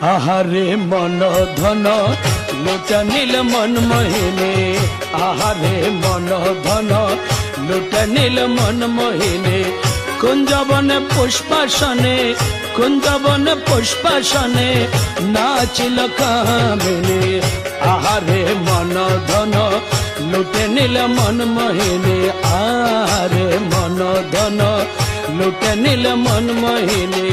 আহারে মন ধন, লুটা নীল মন মহিনে। আহারে মন ধন, লুটা নীল মন মহিনে। কুঞ্জবন পুষ্পাসনে কুঞ্জবন পুষ্পাসনে নাচিল কামিনী। আহারে মন ধন, লুটে নীল মন মহিনে। আহারে মন ধন, লুটে নীল মন মহিনে।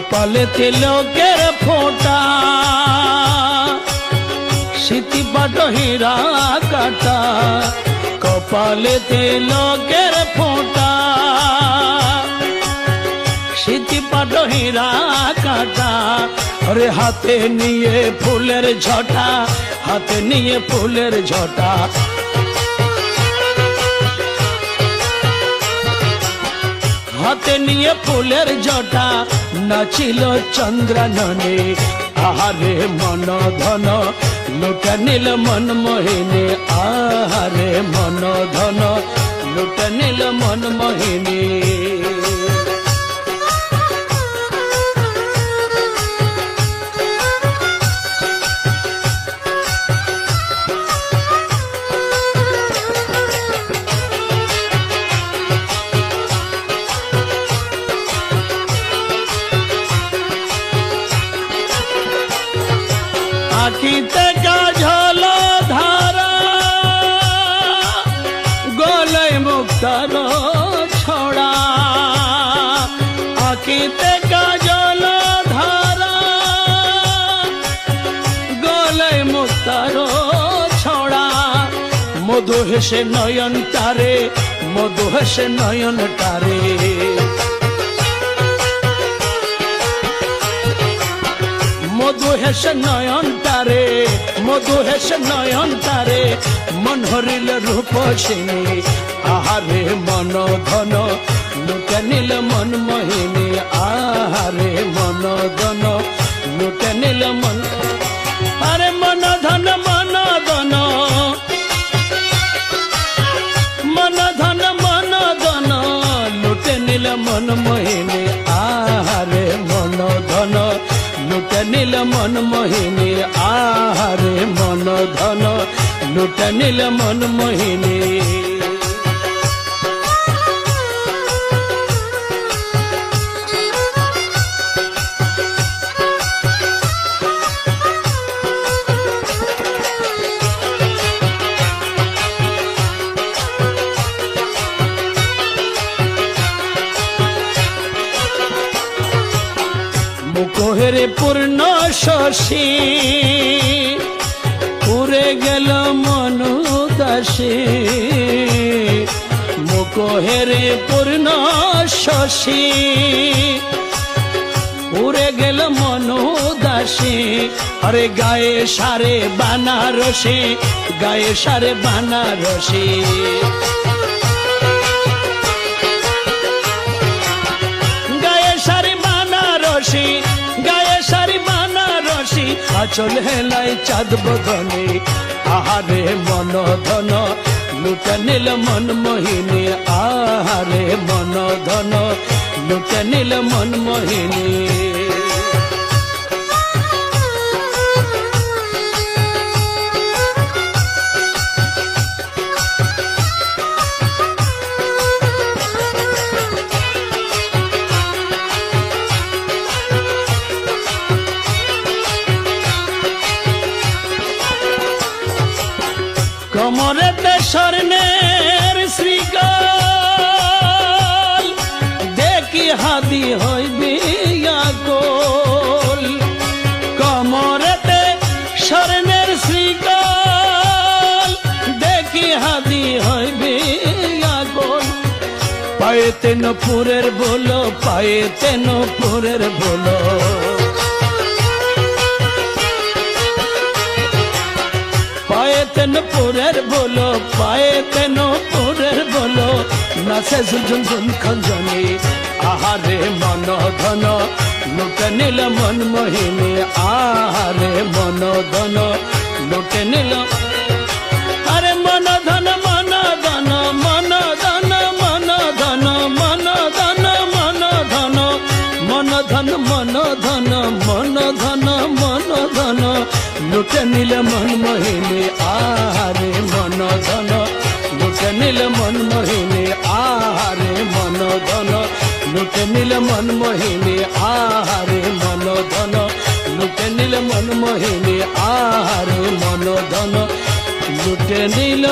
কপালে তিলকের ফোঁটা। স্মৃতি হীরা কাটা। কপালে তিলকের ফোঁটা। স্মৃতি হীরা কাটা। আরে হাতে নিয়ে ফুলের ঝটা, হাতে নিয়ে ফুলের ঝটা। হাতে নিয়ে ফুলের জটা নাচিল চন্দ্রাননে। আহারে মন ধন লুটা নিল মন মোহিনী আহারে আখিতে কাজল ধারা গলে মুক্তার ছড়া। আখিতে কাজল ধারা গলে মুক্তার ছড়া। মধু হেসে নয়ন তারে, মধু হেসে নয়ন তারে। মধু হেসে নয়ন তারে, মধু হেসে নয়ন তারে, মন হরিল রূপ সিনী, আহারে মন ধন, লুটে নীল মন মোহিনী, আহারে মন ধন, লুটে নীল মন, আরে মন ধন মন ধন। মন ধন মন ধন, লুটে নীল মন মোহিনী লুটে নীল মন মোহিনী আহারে মন ধন লুটে নীল মন মোহিনী মুখেরে পূর্ণ শশী। পুরে গেল মনু দাসী। মুখেরে পূর্ণ শশী। পুরে গেল মনু দাসী। আরে গায়ে সারে বানারসি, গায়ে সারে বানারসি। গায়ে সারি বানারসি। আচল হেলাই চাঁদ বদনে, আহারে মন ধন লুটে নীল মন মোহিনী, আহারে মন ধন লুটে নীল মন মোহিনী। কমরেতে স্বর্ণের শ্রীকাল দেখি হাদি হইবি গোল। কমরেতে স্বর্ণের শ্রীকাল দেখি হাদি হইবি গোল। পায়ে তেন পুরের বলো পায়ে তেন পুরের বলো। পুরের বলো, পায়ে কেন পুরের বলো? নাচে ঝুঝুন ঝুন খঞ্জনি, আহারে মন ধন লুটে নিল মন মোহিনী আহারে মন ধন লুটে নিল লুটে নিলে মন মোহিনী, আহারে মন ধন। লুটে নিলে মন মোহিনী, আহারে মন ধন। লুটে নিলে মন মোহিনী, আহারে মন ধন। লুটে নিলে মন মোহিনী, আহারে মন ধন। লুটে নিল